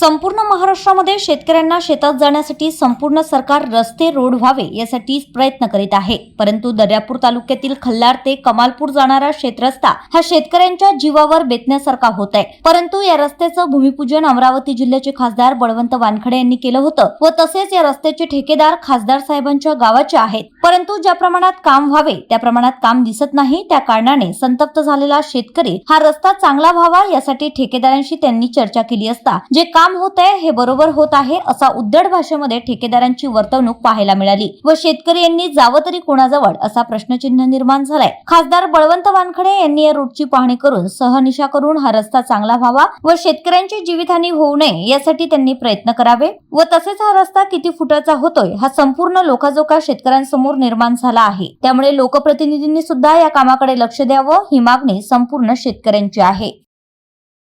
संपूर्ण महाराष्ट्रामध्ये शेतकऱ्यांना शेतात जाण्यासाठी संपूर्ण सरकार रस्ते रोड व्हावे यासाठी प्रयत्न करीत आहे. परंतु दर्यापूर तालुक्यातील खल्लार ते कमालपूर जाणारा शेतरस्ता हा शेतकऱ्यांच्या जीवावर बेतण्यासारखा होत आहे. परंतु या रस्त्याचं भूमिपूजन अमरावती जिल्ह्याचे खासदार बळवंत वानखडे यांनी केलं होतं व तसेच या रस्त्याचे ठेकेदार खासदार साहेबांच्या गावाचे आहेत. परंतु ज्या प्रमाणात काम व्हावे त्या प्रमाणात काम दिसत नाही. त्या कारणाने संतप्त झालेला शेतकरी हा रस्ता चांगला व्हावा यासाठी ठेकेदारांशी त्यांनी चर्चा केली असता जे काम होत आहे हे बरोबर होत आहे असा उद्धड भाषेमध्ये ठेकेदारांची वर्तवणूक पाहायला मिळाली. व शेतकरी यांनी जावं तरी कोणाजवळ असा प्रश्नचिन्ह निर्माण झालाय. खासदार बळवंत वानखडे यांनी या रूटची पाहणी करून सहनिशा करून हा रस्ता चांगला व्हावा व शेतकऱ्यांची जीवितहानी होऊ नये यासाठी त्यांनी प्रयत्न करावे. व तसेच हा रस्ता किती फुटाचा होतोय हा संपूर्ण लोकाजोका शेतकऱ्यांसमोर निर्माण झाला आहे. त्यामुळे लोकप्रतिनिधींनी सुद्धा या कामाकडे लक्ष द्यावं ही मागणी संपूर्ण शेतकऱ्यांची आहे.